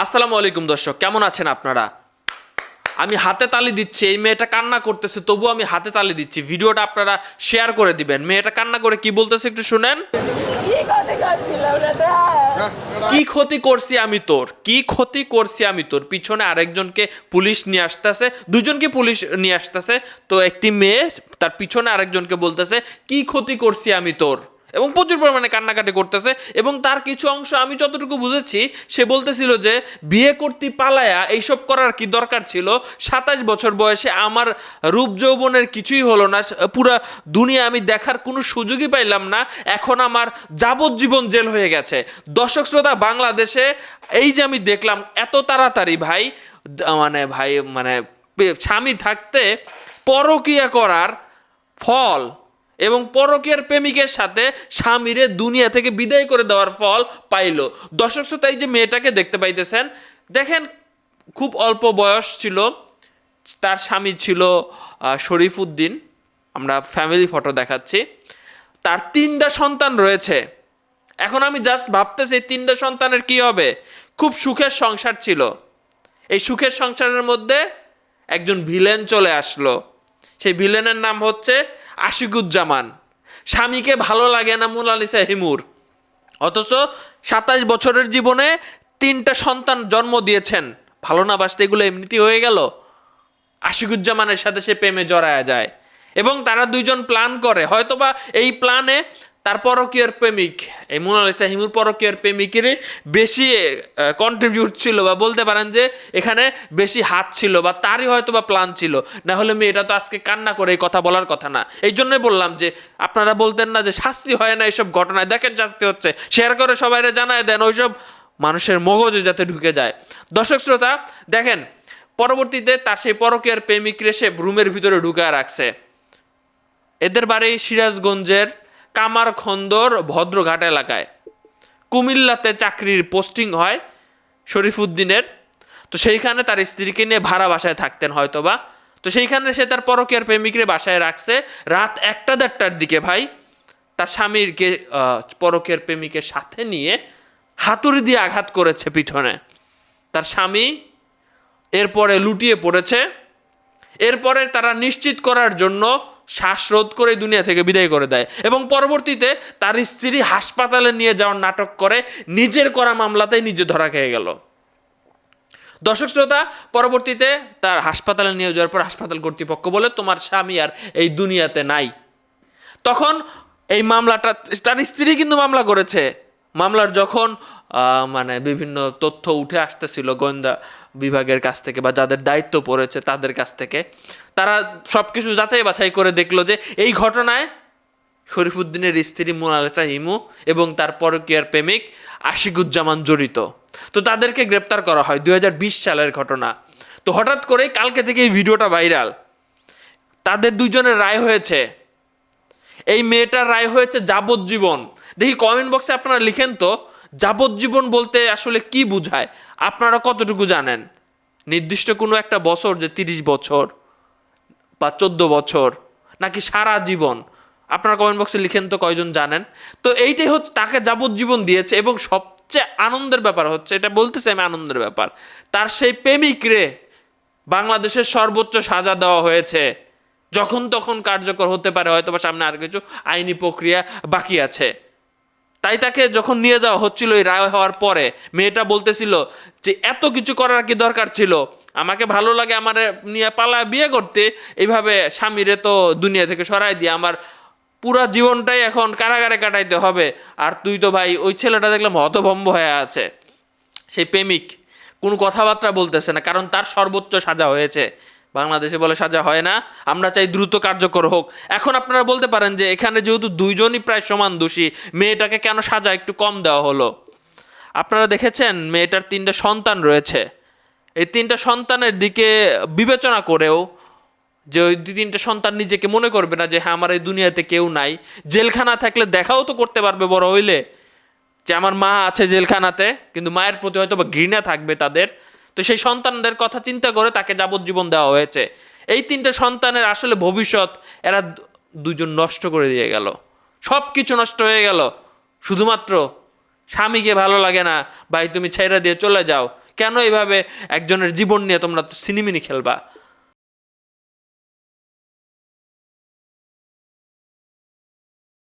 আসসালামু আলাইকুম দর্শক কেমন আছেন আপনারা? আমি হাতে তালি দিচ্ছি এই মেয়েটা কান্না করতেছে তবু আমি হাতে তালি দিচ্ছি। ভিডিওটা আপনারা শেয়ার করে দিবেন। মেয়েটা কান্না করে কি বলতেছে একটু শুনেন। কি ক্ষতি করছি আমি তোর? কি ক্ষতি করছি আমি তোর? পিছনে আরেকজনকে পুলিশ নিয়ে আসতেছে দুজনকে পুলিশ নিয়ে আসতেছে? তো একটি মেয়ে তার পিছনে আরেকজনকে বলতেছে কি ক্ষতি করছি আমি তোর? এবং প্রচুর পরিমাণে কান্নাকাটি করতেছে এবং তার কিছু অংশ আমি যতটুকু বুঝেছি, সে বলতেছিল যে বিয়ে করতে পালায়া এইসব করার কি দরকার ছিল? সাতাশ বছর বয়সে আমার রূপ যৌবনের কিছুই হলো না, পুরা দুনিয়া আমি দেখার কোনো সুযোগই পাইলাম না, এখন আমার যাবজ্জীবন জেল হয়ে গেছে। দর্শক শ্রোতা, বাংলাদেশে এই যে আমি দেখলাম, এত তাড়াতাড়ি ভাই মানে ভাই মানে স্বামী থাকতে পরকিয়া করার ফল এবং পরকের প্রেমিকের সাথে স্বামীরে দুনিয়া থেকে বিদায় করে দেওয়ার ফল পাইলো। দর্শক শ্রোতা, এই যে মেয়েটাকে দেখতে পাইতেছেন, দেখেন খুব অল্প বয়স ছিল, তার স্বামী ছিল শরীফ উদ্দিন আমরা ফ্যামিলি ফটো দেখাচ্ছি। তার তিনটা সন্তান রয়েছে। এখন আমি জাস্ট ভাবতেছি, এই তিনটা সন্তানের কি হবে? খুব সুখের সংসার ছিল। এই সুখের সংসারের মধ্যে একজন ভিলেন চলে আসলো। সেই ভিলেনের নাম হচ্ছে আশিকুজ্জামান। স্বামীকে ভালো লাগে না মুলালিসা হিমুর। অথচ সাতাশ বছরের জীবনে তিনটা সন্তান জন্ম দিয়েছেন। ভালো না বাসতে এগুলো এমনিতেই হয়ে গেল। আশিকুজ্জামানের সাথে সে প্রেমে জড়ায়া যায়। এবং তারা দুইজন প্ল্যান করে। হয়তোবা এই প্ল্যানে তার পরকীয়ার প্রেমিক, এই মোনালিসা হিমুর পরকীয়ার প্রেমিকের বেশি কন্ট্রিবিউট ছিল বা বলতে পারেন যে এখানে বেশি হাত ছিল বা তারই হয়তো বা প্ল্যান ছিল। না হলে মেয়েটা তো আজকে কান্না করে এই কথা বলার কথা না। এই জন্যই বললাম যে আপনারা বলতেন না যে শাস্তি হয় না এইসব ঘটনায়। দেখেন শাস্তি হচ্ছে। শেয়ার করে সবাইরে জানায় দেন, ওইসব মানুষের মগজে যাতে ঢুকে যায়। দর্শক শ্রোতা, দেখেন, পরবর্তীতে তার সেই পরকীয়ার প্রেমিক সে রুমের ভিতরে ঢুকায় রাখছে। এদের বাড়ি সিরাজগঞ্জের কামারখন্দর ভদ্রঘাট এলাকায়। কুমিল্লাতে চাকরির পোস্টিং হয় শরীফুদ্দিনের। তো সেইখানে তার স্ত্রীকে নিয়ে ভাড়া বাসায় থাকতেন হয়তোবা। তো সেইখানে সে তার পরকীয়ার প্রেমিকরে বাসায় রাখছে। রাত একটা দেড়টার দিকে ভাই, তার স্বামীরকে পরকের প্রেমিকের সাথে নিয়ে হাতুড়ি দিয়ে আঘাত করেছে পিঠনে। তার স্বামী এরপরে লুটিয়ে পড়েছে। এরপরে তারা নিশ্চিত করার জন্য শ্বাসরোধ করে দুনিয়া থেকে বিদায় করে দেয়। এবং পরবর্তীতে তার স্ত্রী হাসপাতালে নিয়ে যাওয়ার নাটক করে, নিজের করা মামলাতেই নিজে ধরা খেয়ে গেল। দর্শক শ্রোতা, পরবর্তীতে তার হাসপাতালে নিয়ে যাওয়ার পর হাসপাতাল কর্তৃপক্ষ বলে, তোমার স্বামী আর এই দুনিয়াতে নাই। তখন এই মামলাটা, তার স্ত্রী কিন্তু মামলা করেছে। মামলার যখন মানে বিভিন্ন তথ্য উঠে আসতেছিল, গোয়েন্দা বিভাগের কাছ থেকে বা যাদের দায়িত্ব পড়েছে তাদের কাছ থেকে, তারা সব কিছু যাচাই বাছাই করে দেখল যে এই ঘটনায় শরীফুদ্দিনের স্ত্রী মোনালিসা হিমু এবং তার পরকীয়ার প্রেমিক আশিকুজ্জামান জড়িত। তো তাদেরকে গ্রেপ্তার করা হয় দুই হাজার বিশ সালের ঘটনা। তো হঠাৎ করে কালকে থেকে এই ভিডিওটা ভাইরাল। তাদের দুজনের রায় হয়েছে। এই মেয়েটার রায় হয়েছে যাবজ্জীবন। দেখি কমেন্ট বক্সে আপনারা লিখেন তো। যাবজ্জীবন বলতে আসলে কি বুঝায়? আপনারা কতটুকু জানেন? নির্দিষ্ট কোনো একটা বছর যে তিরিশ বছর বা চোদ্দ বছর, নাকি সারা জীবন? আপনারা কমেন্ট বক্সে লিখেন তো কয়জন জানেন? তো এইটাই হচ্ছে, তাকে যাবজ্জীবন দিয়েছে এবং সবচেয়ে আনন্দের ব্যাপার হচ্ছে, এটা বলতেছে আমি আনন্দের ব্যাপার, তার সেই প্রেমিক রে বাংলাদেশের সর্বোচ্চ সাজা দেওয়া হয়েছে। যখন তখন কার্যকর হতে পারে হয়তো বা সামনে আর কিছু আইনি প্রক্রিয়া বাকি আছে। তাই তাকে যখন নিয়ে যাওয়া হচ্ছিল এই রায় হওয়ার পরে, মেয়েটা বলতেছিল যে, এত কিছু করার কি দরকার ছিল? আমাকে ভালো লাগে আমার নিয়ে পালা বিয়ে করতে, এইভাবে স্বামীরে তো দুনিয়া থেকে সরাই দিয়ে আমার পুরা জীবনটাই এখন কারাগারে কাটাইতে হবে। আর তুই তো ভাই, ওই ছেলেটা দেখলাম হতভম্ব হয়ে আছে। সেই প্রেমিক, কোনো কথাবার্তা বলতেছে না, কারণ তার সর্বোচ্চ সাজা হয়েছে। বাংলাদেশে বলে সাজা হয় না, আমরা চাই দ্রুত কার্যকর হোক। এখন আপনারা বলতে পারেন যে এখানে যেহেতু দুইজনই প্রায় সমান দোষী, মেয়েটাকে কেন সাজা একটু কম দেওয়া হলো? আপনারা দেখেছেন মেয়েটার তিনটা সন্তান রয়েছে। এই তিনটা সন্তানের দিকে বিবেচনা করেও যে ওই দুই তিনটা সন্তান নিজেকে মনে করবে না যে হ্যাঁ আমার এই দুনিয়াতে কেউ নাই। জেলখানা থাকলে দেখাও তো করতে পারবে বড় হইলে যে, আমার মা আছে জেলখানাতে, কিন্তু মায়ের প্রতি হয়তো বা ঘৃণা থাকবে তাদের। তো সেই সন্তানদের কথা চিন্তা করে তাকে যাবজ্জীবন দেওয়া হয়েছে। এই তিনটে সন্তানের আসলে ভবিষ্যৎ এরা দুজন নষ্ট করে দিয়ে গেল। সব কিছু নষ্ট হয়ে গেল। শুধুমাত্র স্বামীকে ভালো লাগে না, ভাই, তুমি ছেড়ে দিয়ে চলে যাও। কেন এইভাবে একজনের জীবন নিয়ে তোমরা সিনেমিনি খেলবা?